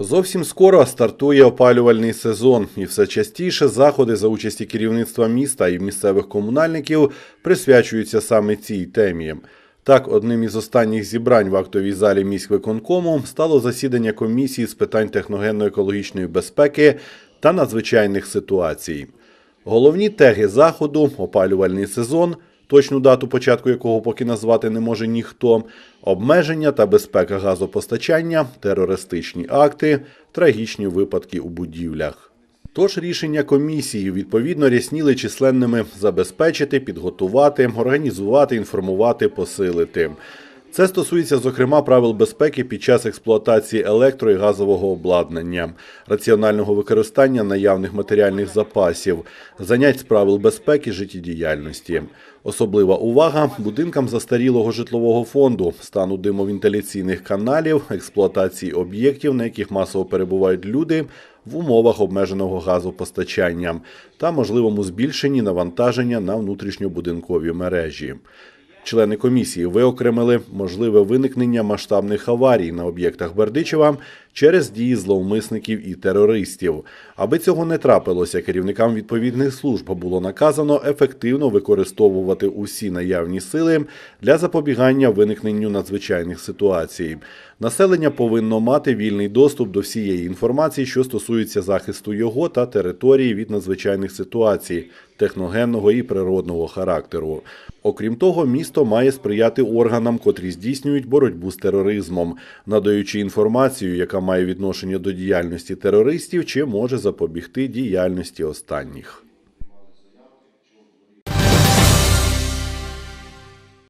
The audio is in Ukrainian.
Зовсім скоро стартує опалювальний сезон, і все частіше заходи за участі керівництва міста і місцевих комунальників присвячуються саме цій темі. Так, одним із останніх зібрань в актовій залі міськвиконкому стало засідання комісії з питань техногенно-екологічної безпеки та надзвичайних ситуацій. Головні теги заходу опалювальний сезон, точну дату початку якого поки назвати не може ніхто, обмеження та безпека газопостачання, терористичні акти, трагічні випадки у будівлях. Тож рішення комісії відповідно рясніли численними забезпечити, підготувати, організувати, інформувати, посилити. Це стосується, зокрема, правил безпеки під час експлуатації електро і газового обладнання, раціонального використання наявних матеріальних запасів, занять з правил безпеки життєдіяльності. Особлива увага будинкам застарілого житлового фонду, стану димовентиляційних каналів, експлуатації об'єктів, на яких масово перебувають люди в умовах обмеженого газопостачання та можливому збільшенні навантаження на внутрішньобудинкові мережі. Члени комісії виокремили можливе виникнення масштабних аварій на об'єктах Бердичева через дії зловмисників і терористів. Аби цього не трапилося, керівникам відповідних служб було наказано ефективно використовувати усі наявні сили для запобігання виникненню надзвичайних ситуацій. Населення повинно мати вільний доступ до всієї інформації, що стосується захисту його та території від надзвичайних ситуацій техногенного і природного характеру. Окрім того, місто має сприяти органам, котрі здійснюють боротьбу з тероризмом, надаючи інформацію, яка має відношення до діяльності терористів, чи може запобігти діяльності останніх.